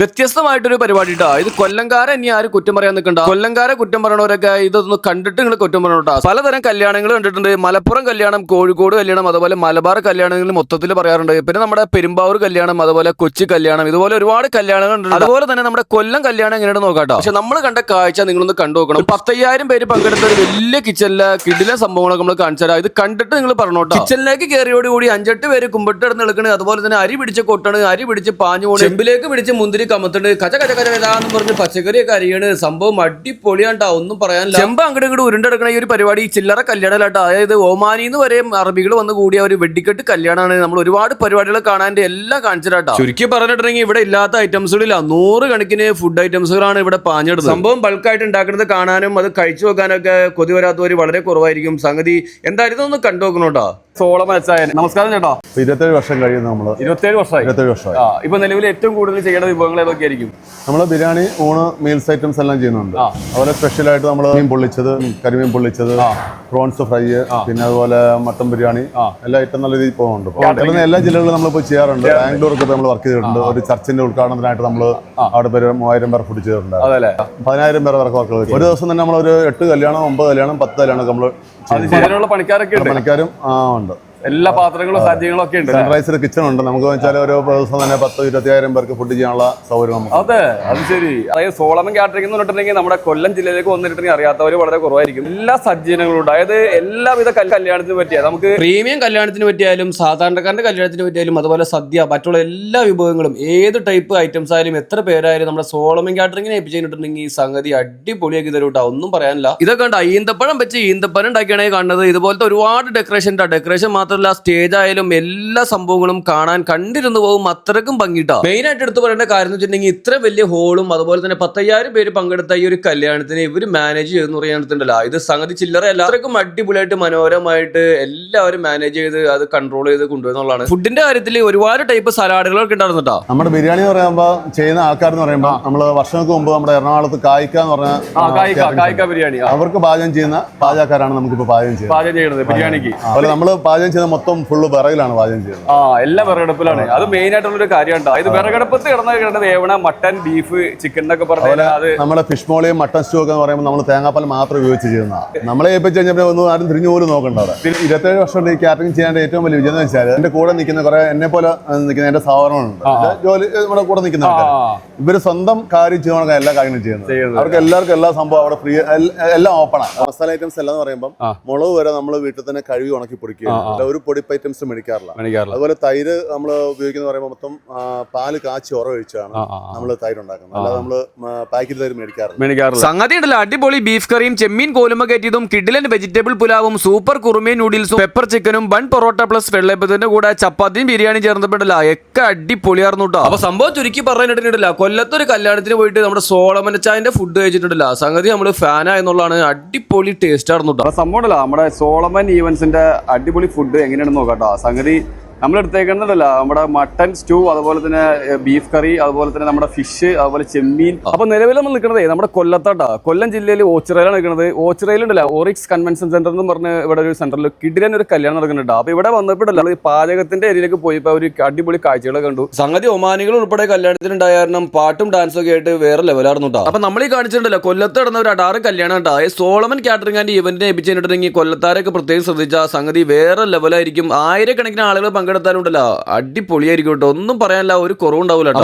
വ്യത്യസ്തമായിട്ടൊരു പരിപാടി കേട്ടോ ഇത് കൊല്ലംകാരെ ഇനി ആരും കുറ്റം പറയാൻ നിൽക്കണ്ട? കൊല്ലംകാരെ കുറ്റം പറയണവരൊക്കെ ഇതൊന്ന് കണ്ടിട്ട് നിങ്ങൾ കുറ്റം പറയണോട്ടാ പലതരം കല്യാണങ്ങൾ കണ്ടിട്ടുണ്ട്. മലപ്പുറം കല്യാണം കോഴിക്കോട് കല്യാണം അതുപോലെ മലബാർ കല്യാണങ്ങൾ മൊത്തത്തിൽ പറയാറുണ്ട്. പിന്നെ നമ്മുടെ പെരുമ്പാവൂർ കല്യാണം അതുപോലെ കൊച്ചി കല്യാണം ഇതുപോലെ ഒരുപാട് കല്യാണങ്ങൾ ഉണ്ട് അതുപോലെ തന്നെ നമ്മുടെ കൊല്ലം കല്യാണം എങ്ങനെയാണ് നോക്കാട്ടോ. പക്ഷെ നമ്മൾ കണ്ട കാഴ്ച നിങ്ങളൊന്ന് കണ്ടു നോക്കണം. പത്തയ്യായിരം പേര് പങ്കെടുത്ത ഒരു വലിയ കിച്ചണിലെ കിടിലെ സംഭവങ്ങളൊക്കെ നമ്മൾ കാണിച്ചാൽ ഇത് കണ്ടിട്ട് നിങ്ങൾ പറഞ്ഞോട്ടോ. കിച്ചണിലേക്ക് കയറിയോടുകൂടി അഞ്ചെട്ട് പേര് കുമ്പിട്ട് കിടന്ന് നിൽക്കണ്. അതുപോലെ തന്നെ അരി പിടിച്ച് കൊട്ടണ് അരി പിടിച്ച് പാഞ്ഞു പോണ് ചെമ്പിലേക്ക് പിടിച്ച് മുന്തിരി കമത്തുണ്ട്. കച്ച കച്ച കച്ച കച്ചാന്ന് പറഞ്ഞ് പച്ചക്കറിയൊക്കെ അരിയാണ്. സംഭവം അടിപൊളിയാണ്ടാ. ഒന്നും പറയാനില്ല. ചെമ്പ് അങ്ങോട്ട് ഇങ്ങോട്ട് ഉരുണ്ടെടുക്കണ ഈ ഒരു പരിപാടി ചില്ലറ കല്യാണമല്ലാട്ടോ. അതായത് ഒമാനിന്ന് വരെ അറബികൾ വന്ന് കൂടിയ ഒരു വെടിക്കെട്ട് കല്യാണമാണ് നമ്മൾ ഒരുപാട് പരിപാടികൾ കാണാൻ എല്ലാം കാണിച്ചിട്ടാ ചുരുക്കി പറഞ്ഞിട്ടുണ്ടെങ്കിൽ ഇവിടെ ഇല്ലാത്ത ഐറ്റംസുകളില്ല. നൂറ് കണക്കിന് ഫുഡ് ഐറ്റംസുകളാണ് ഇവിടെ പാഞ്ഞെടുത്തത് സംഭവം ബൾക്കായിട്ട് ഉണ്ടാക്കുന്നത് കാണാനും അത് കഴിച്ചു നോക്കാനൊക്കെ കൊതി വരാത്തവർ വളരെ കുറവായിരിക്കും. സംഗതി എന്തായാലും ഒന്ന് കണ്ടു നോക്കണോട്ടോ. സോളം വെച്ചായൻ നമസ്കാരം ചേട്ടാ. ഇരുപത്തേഴ് വർഷം കഴിയുന്നു നമ്മൾ. ഇരുപത്തേഴ് വർഷമായി. ഇരുപത്തേഴ് വർഷമായി. ഇപ്പൊ നിലവിൽ ഏറ്റവും കൂടുതൽ ചെയ്യേണ്ട വിഭവങ്ങൾ ഏതൊക്കെയായിരിക്കും നമ്മൾ ബിരിയാണി ഊണ് മീൽസ് ഐറ്റംസ് എല്ലാം ചെയ്യുന്നുണ്ട്. അതുപോലെ സ്പെഷ്യൽ ആയിട്ട് നമ്മൾ മീൻ പൊള്ളിച്ചത് കരിമീൻ പൊള്ളിച്ചത് പ്രോൺസ് ഫ്രൈ പിന്നെ അതുപോലെ മട്ടൻ ബിരിയാണി എല്ലാ ഐറ്റം നല്ല രീതിയിൽ പോകുന്നുണ്ട്. എല്ലാ ജില്ലകളിലും നമ്മളിപ്പോൾ ചെയ്യാറുണ്ട്. ബാംഗ്ലൂർക്ക് നമ്മൾ വർക്ക് ചെയ്തിട്ടുണ്ട്. ഒരു ചർച്ചിന്റെ ഉദ്ഘാടനത്തിനായിട്ട് നമ്മൾ അവിടെ പേര് മൂവായിരം പേർ ഫുഡ് ചെയ്തിട്ടുണ്ട്. പതിനായിരം പേർ വർക്ക് വർക്കുകൾ ഒരു ദിവസം തന്നെ നമ്മൾ ഒരു എട്ട് കല്യാണം ഒമ്പത് കല്യാണം പത്ത് കല്യാണം നമ്മൾ പണിക്കാരൊക്കെ ഉണ്ട്. പണിക്കാരും ആ ഉണ്ട്. എല്ലാ പാത്രങ്ങളും സാധ്യങ്ങളും ഒക്കെ ഉണ്ട് സൺറൈസർ കിച്ചൺ ഉണ്ട്. നമുക്ക് വെച്ചാൽ ഓരോ ദിവസം തന്നെ പത്ത് ഇരുപത്തിയായിരം പേർക്ക് ഫുഡ് ചെയ്യാനുള്ള സൗകര്യം നമുക്ക് അതെ അത് ശരി. അതായത് സോളമൻ കാറ്ററിംഗ് എന്ന് പറഞ്ഞിട്ടുണ്ടെങ്കിൽ നമ്മുടെ കൊല്ലം ജില്ലയിലേക്ക് വന്നിട്ടുണ്ടെങ്കിൽ അറിയാത്തവർ വളരെ കുറവായിരിക്കും. എല്ലാ സജ്ജീനങ്ങളും ഉണ്ട്. അതായത് എല്ലാവിധ കല്യാണത്തിന് പറ്റിയ. നമുക്ക് പ്രീമിയം കല്യാണത്തിന് പറ്റിയാലും സാധാരണക്കാരന്റെ കല്യാണത്തിന് പറ്റിയാലും അതുപോലെ സദ്യ മറ്റുള്ള എല്ലാ വിഭവങ്ങളും ഏത് ടൈപ്പ് ഐറ്റംസ് ആയാലും എത്ര പേരായാലും നമ്മുടെ സോളമൻ കാറ്ററിംഗിനെ ഏൽപ്പിച്ചിട്ടുണ്ടെങ്കിൽ ഈ സംഗതി അടിപൊളിയാക്കി തരും കേട്ടോ ഒന്നും പറയാനില്ല. ഇതൊക്കെ ഉണ്ട് ഈന്തപ്പഴം വെച്ച് ഈന്തപ്പഴം ഉണ്ടാക്കിയാണെങ്കിൽ കാണുന്നത്. ഇതുപോലത്തെ ഒരുപാട് ഡെക്കറേഷൻ ഡെക്കറേഷൻ ഡെക്കറേഷൻ മാത്രമല്ല സ്റ്റേജ് ആയാലും എല്ലാ സംഭവങ്ങളും കാണാൻ കണ്ടിരുന്നു പോകും അത്രക്കും ഭംഗിട്ടാ? മെയിൻ ആയിട്ട് എടുത്തു പറയേണ്ട കാര്യം എന്ന് വെച്ചിട്ടുണ്ടെങ്കിൽ ഇത്ര വലിയ ഹോളും അതുപോലെ തന്നെ പത്തയ്യായിരം പേര് പങ്കെടുത്ത ഈ ഒരു കല്യാണത്തിന് ഇവർ മാനേജ് ചെയ്തെന്ന് പറയാനുണ്ടല്ലോ. ഇത് സംഗതി ചില്ലറയല്ല. അത്രക്കും അടിപൊളിയായിട്ട് മനോഹരമായിട്ട് എല്ലാവരും മാനേജ് ചെയ്ത് അത് കൺട്രോൾ ചെയ്ത് കൊണ്ടുവന്നുള്ളതാണ് ഫുഡിന്റെ കാര്യത്തിൽ ഒരുപാട് ടൈപ്പ് സലാഡുകളൊക്കെ ഉണ്ടായിരുന്നു കേട്ടോ നമ്മുടെ ബിരിയാണി എന്ന് പറയുമ്പോൾ ചെയ്യുന്ന ആൾക്കാർ എന്ന് പറയുമ്പോൾ നമ്മൾ വർഷങ്ങൾക്ക് മുമ്പ് നമ്മുടെ എറണാകുളത്ത് കായ്ക്ക എന്ന് പറഞ്ഞ ബിരിയാണി അവർക്ക് പാചകം ചെയ്യുന്ന പാചകക്കാരാണ് നമുക്കിപ്പോൾ പാചകം ചെയ്യുന്നത്. ബിരിയാണിക്ക്. അതുപോലെ നമ്മൾ പാചകം ചെയ്യുന്ന മൊത്തം ഫുള്ള് വിറകിലാണ് പാചകം ചെയ്യുന്നത്. ആ എല്ലാ വിറകടുപ്പിലാണ്. അത് മെയിൻ ആയിട്ടുള്ള ഒരു കാര്യമാണ് ഇത് വിറകടുപ്പത്ത് കിടന്ന കിടന്നത് ഏവണ? മട്ടൻ ബീഫ് ചിക്കൻ എന്നൊക്കെ പറഞ്ഞാൽ അത് നമ്മുടെ ഫിഷ് മോളിയും മട്ടൻ സ്റ്റൂ ഒക്കെ പറയുമ്പോൾ നമ്മൾ തേങ്ങാപ്പാൽ മാത്രം ഉപയോഗിച്ച് ചെയ്യുന്നതാണ് നമ്മളെ ഏൽപ്പിച്ച് കഴിഞ്ഞാൽ ഒന്നും ആരും തിരിഞ്ഞു പോലും നോക്കണ്ട അവിടെ. ഇരുപത്തേഴ് വർഷം ഈ കാറ്ററിംഗ് ചെയ്യാൻ ഏറ്റവും വലിയ വിജയം എന്ന് വെച്ചാൽ എന്റെ കൂടെ നിൽക്കുന്ന കുറെ എന്നെ പോലെ നിൽക്കുന്ന എന്റെ സഹോദരങ്ങളുണ്ട്. ജോലി നമ്മുടെ കൂടെ നിൽക്കുന്ന ഇവർ സ്വന്തം കാര്യം ചെയ്യുന്ന എല്ലാ കാര്യങ്ങളും ചെയ്യുന്നത്. ചെയ്യുന്നത്. അവർക്ക് എല്ലാവർക്കും എല്ലാ സംഭവം അവിടെ ഫ്രീ എല്ലാം ഓപ്പണാണ് മസാല ഐറ്റംസ് എല്ലാം എന്ന് പറയുമ്പോൾ മുളക് വരെ നമ്മൾ വീട്ടിൽ തന്നെ കഴുകി ഉണക്കി പൊടിക്കുക ഒരു പൊടി ഐറ്റംസ് മേടിക്കാറില്ല. അതുപോലെ തൈര് നമ്മൾ ഉപയോഗിക്കുന്ന പറയുമ്പോൾ മൊത്തം പാൽ കാച്ചി ഉറ ഒഴിച്ചാണ് നമ്മൾ തൈര് ഉണ്ടാക്കുന്നത് അല്ലാതെ നമ്മൾ പാക്കറ്റ് തൈര് മേടിക്കാറില്ല. മേടിക്കാറില്ല. സംഗതി ഉണ്ടല്ലോ. അടിപൊളി ബീഫ് കറിയും ചെമ്മീൻ കോലുമ കയറ്റിയതും കിഡിലൻ വെജിറ്റബിൾ പുലാവും സൂപ്പർ കുറുമേ നൂഡിൽസും പെപ്പർ ചിക്കനും ബൺ പൊറോട്ട പ്ലസ് വെള്ളയപ്പത്തിന്റെ കൂടെ ചപ്പാത്തിയും ബിരിയാണി ചേർന്നപ്പോഴല്ല ഒക്കെ അടിപൊളിയായിരുന്നു കേട്ടോ അപ്പൊ സംഭവം ചുരുക്കി പറഞ്ഞിട്ടുണ്ടല്ല. കൊല്ലത്തൊരു കല്യാണത്തിന് പോയിട്ട് നമ്മുടെ സോളമൻ ചായന്റെ ഫുഡ് കഴിച്ചിട്ടുണ്ടല്ല. സംഗതി നമ്മൾ ഫാനായെന്നുള്ളതാണ് അടിപൊളി ടേസ്റ്റ് ആയിരുന്നു കേട്ടോ സംഭവം ഉണ്ടല്ലോ. നമ്മുടെ സോളമൻ ഈവൻസിന്റെ അടിപൊളി ഫുഡ് എങ്ങനെയാണെന്ന് നോക്കാം നോക്കാട്ടോ സംഗതി നമ്മൾ എടുത്തേക്കുന്നതല്ല നമ്മുടെ മട്ടൻ സ്റ്റൂ അതുപോലെ തന്നെ ബീഫ് കറി അതുപോലെ തന്നെ നമ്മുടെ ഫിഷ് അതുപോലെ ചെമ്മീൻ. അപ്പൊ നിലവിൽ നമ്മൾ നിൽക്കുന്നത് നമ്മുടെ കൊല്ലത്താട്ടാ. കൊല്ലം ജില്ലയിൽ ഓച്ചിറയിലാണ് നിൽക്കുന്നത് ഓച്ചിറയിലുണ്ടല്ല ഓറിക്സ് കൺവെൻഷൻ സെന്റർ എന്ന് പറഞ്ഞ ഇവിടെ ഒരു സെന്ററിൽ കിടിലൻ ഒരു കല്യാണം നടക്കുന്നുണ്ട്. അപ്പൊ ഇവിടെ വന്നപ്പോഴല്ല ഈ പാചകത്തിന്റെ ഏരിയയിലേക്ക് പോയപ്പോ ഒരു അടിപൊളി കാഴ്ചകൾ കണ്ടു. സംഗതി ഒമാനികൾ ഉൾപ്പെടെ കല്യാണത്തിനുണ്ടായ കാരണം പാട്ടും ഡാൻസും ഒക്കെ ആയിട്ട് വേറെ ലെവലായിരുന്നു കേട്ടോ അപ്പൊ നമ്മൾ ഈ കാണിച്ചിട്ടുണ്ടല്ലോ കൊല്ലത്ത് നടന്ന ഒരു അടാറ് കല്യാണം കേട്ടോ ഈ സോളമൻ കാറ്ററിംഗ് ആൻഡ് ഇവന്റിനെ ഏൽപ്പിച്ചിട്ടുണ്ടെങ്കിൽ കൊല്ലത്താരൊക്കെ പ്രത്യേകം ശ്രദ്ധിച്ച സംഗതി വേറെ ലെവലായിരിക്കും ആയിരക്കണക്കിന് ആളുകൾ പങ്കെടുത്താലുണ്ടല്ലോ. അടിപൊളിയായിരിക്കും കേട്ടോ. ഒന്നും പറയാനില്ല ഒരു കുറവുണ്ടാവില്ല